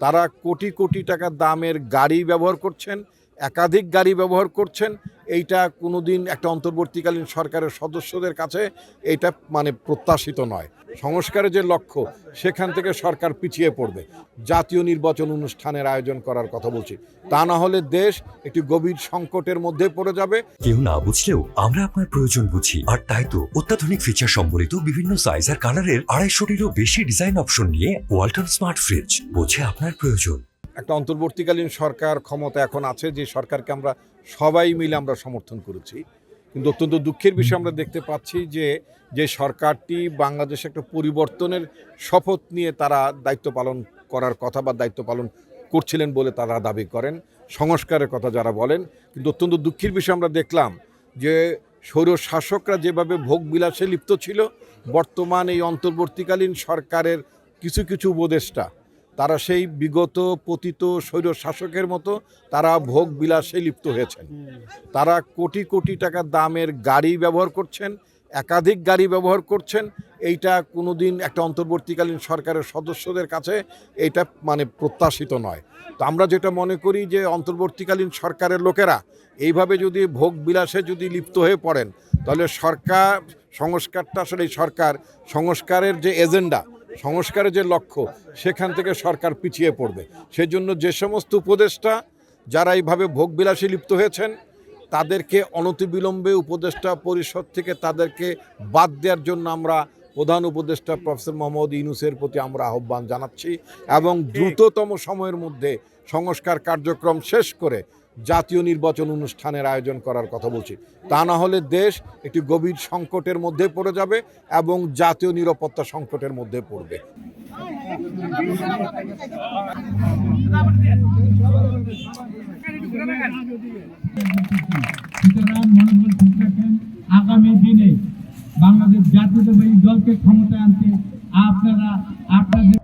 তারা কোটি কোটি টাকা দামের গাড়ি ব্যবহার করছেন একাধিক গাড়ি ব্যবহার করছেন, এইটা কোনো দিন একটা অন্তর্বর্তীকালীন সরকারের সদস্যদের কাছে এইটা মানে প্রত্যাশিত নয়। সংস্কারের যে লক্ষ্য, সেখান থেকে সরকার পিছিয়ে পড়বে। জাতীয় নির্বাচন অনুষ্ঠানের আয়োজন করার কথা বলছি। তা না হলে দেশ একটি গভীর সংকটের মধ্যে পড়ে যাবে। কেউ না বুঝলেও আমরা আপনার প্রয়োজন বুঝি। আর তাই তো অত্যাধুনিক ফিচার সম্বলিত বিভিন্ন সাইজ আর কালারের আড়াইশোটিরও বেশি ডিজাইন অপশন নিয়ে ওয়ালটন স্মার্ট ফ্রিজ বোঝে আপনার প্রয়োজন। একটা অন্তর্বর্তীকালীন সরকার ক্ষমতা এখন আছে, যে সরকারকে আমরা সবাই মিলে আমরা সমর্থন করেছি। কিন্তু অত্যন্ত দুঃখের বিষয় আমরা দেখতে পাচ্ছি যে যে সরকারটি বাংলাদেশে একটা পরিবর্তনের শপথ নিয়ে তারা দায়িত্ব পালন করার কথা বা দায়িত্ব পালন করছিলেন বলে তারা দাবি করেন। সংস্কারের কথা যারা বলেন, কিন্তু অত্যন্ত দুঃখের বিষয় আমরা দেখলাম যে স্বৈর শাসকরা যেভাবে ভোগ বিলাসে লিপ্ত ছিল, বর্তমান এই অন্তর্বর্তীকালীন সরকারের কিছু কিছু উপদেষ্টা তারা সেই বিগত পতিত স্বৈর শাসকের মতো তারা ভোগ বিলাসে লিপ্ত হয়েছেন। তারা কোটি কোটি টাকা দামের গাড়ি ব্যবহার করছেন, একাধিক গাড়ি ব্যবহার করছেন। এইটা কোনোদিন একটা অন্তর্বর্তীকালীন সরকারের সদস্যদের কাছে এইটা মানে প্রত্যাশিত নয়। তো আমরা যেটা মনে করি যে অন্তর্বর্তীকালীন সরকারের লোকেরা এইভাবে যদি ভোগ বিলাসে যদি লিপ্ত হয়ে পড়েন, তাহলে সরকার সংস্কারটা আসলে সরকার, সংস্কারের যে এজেন্ডা সংস্কারের যে লক্ষ্য সেখান থেকে সরকার পিছিয়ে পড়বে। সেজন্য যে সমস্ত উপদেষ্টা যারা এইভাবে ভোগবিলাসী লিপ্ত হয়েছেন তাদেরকে অনতিবিলম্বে উপদেষ্টা পরিষদ থেকে তাদেরকে বাদ দেওয়ার জন্য আমরা প্রধান উপদেষ্টা প্রফেসর মোহাম্মদ ইউনুসের প্রতি আমরা আহ্বান জানাচ্ছি এবং দ্রুততম সময়ের মধ্যে সংস্কার কার্যক্রম শেষ করে জাতীয় নির্বাচন অনুষ্ঠানের আয়োজন করার কথা বলছি। তা না হলে দেশ একটি গভীর সংকটের মধ্যে পড়ে যাবে এবং জাতীয় নিরাপত্তা সংকটের মধ্যে পড়বে। আগামী দিনে বাংলাদেশ জাতীয়তাবাদী দলকে ক্ষমতায় আনতে আপনারা আপনাদের